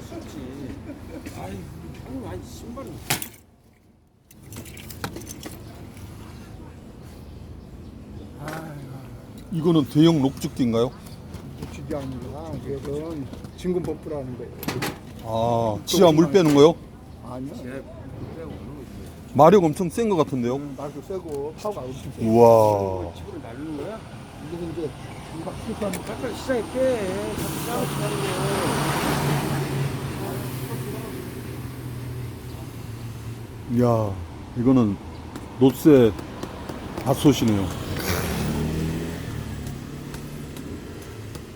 할수 있지. 아이, 형님, 아니, 신발은. 이거는 대형 녹즙기인가요? 주지 아니라 그건 진금 버프라는 거예요. 아, 지하 물 빼는 거요? 아니요. 제, 빼고 오는 거지. 마력 엄청 센 것 같은데요? 음, 날도 세고 파워가 엄청 세. 우와. 집으로 날리는 거야? 이게 이제 막 실수하면 잠깐 시장에 빼. 자꾸 싸우지 말고. 이야, 이거는 노쇠 밭솥이네요.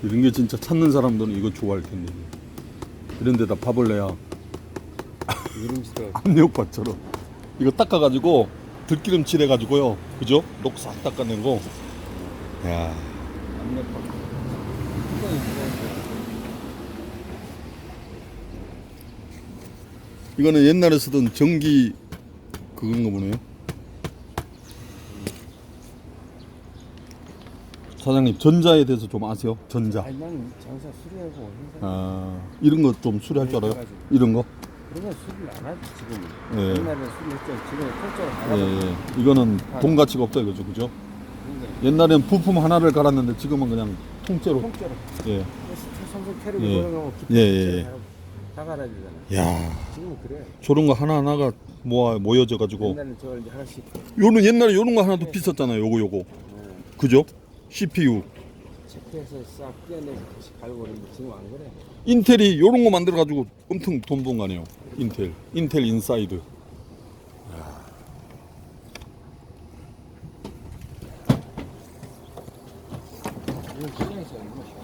이런 게 진짜 찾는 사람들은 이거 좋아할 텐데. 이런 데다 밥을 내야 이름지도 압력밥처럼. 이거 닦아가지고 들기름 칠 해가지고요. 그죠? 녹싹 닦아낸 거. 야 압력밥. 이거는 옛날에 쓰던 전기 그건가 보네요. 사장님 전자에 대해서 좀 아세요? 전자. 아니, 난 장사 수리하고 행사. 아 이런 거 좀 수리할 줄 알아요? 이런 거? 그런 건 수리를 안 하지, 지금은. 예. 옛날에 수리했죠. 지금은 통째로 안 하고. 예, 예. 이거는 돈 가치가 없다 이거죠, 그죠? 옛날엔 부품 하나를 갈았는데 지금은 그냥 통째로. 통째로. 예. 삼성 캐리고 예. 걸어놓고 예, 예, 예. 다 갈아주잖아. 야, 지금은 그래. 저런 거 하나 하나가 모아 모여져 가지고. 옛날에 저걸 이제 하나씩. 요는 옛날에 요런 거 하나도 비쌌잖아요. 요거 요거. 그죠? CPU. 체크해서 싹 떼어내고 다시 갈고 그러는데 지금 안 그래. 인텔이 요런 거 만들어 가지고 엄청 돈 번거 아니에요. 인텔. 인텔 인사이드. 이건 시장에서 얼마 씩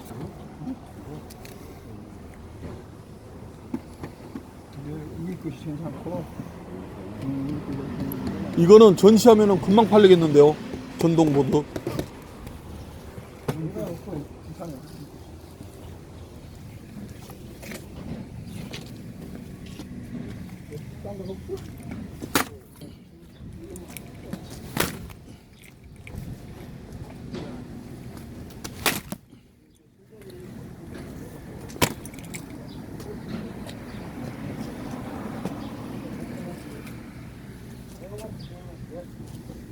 이게 것이 괜찮고 음, 이거는 전시하면은 금방 팔리겠는데요. 전동 보드. 이거 없고 이상해. 딴거 없고 Thank you.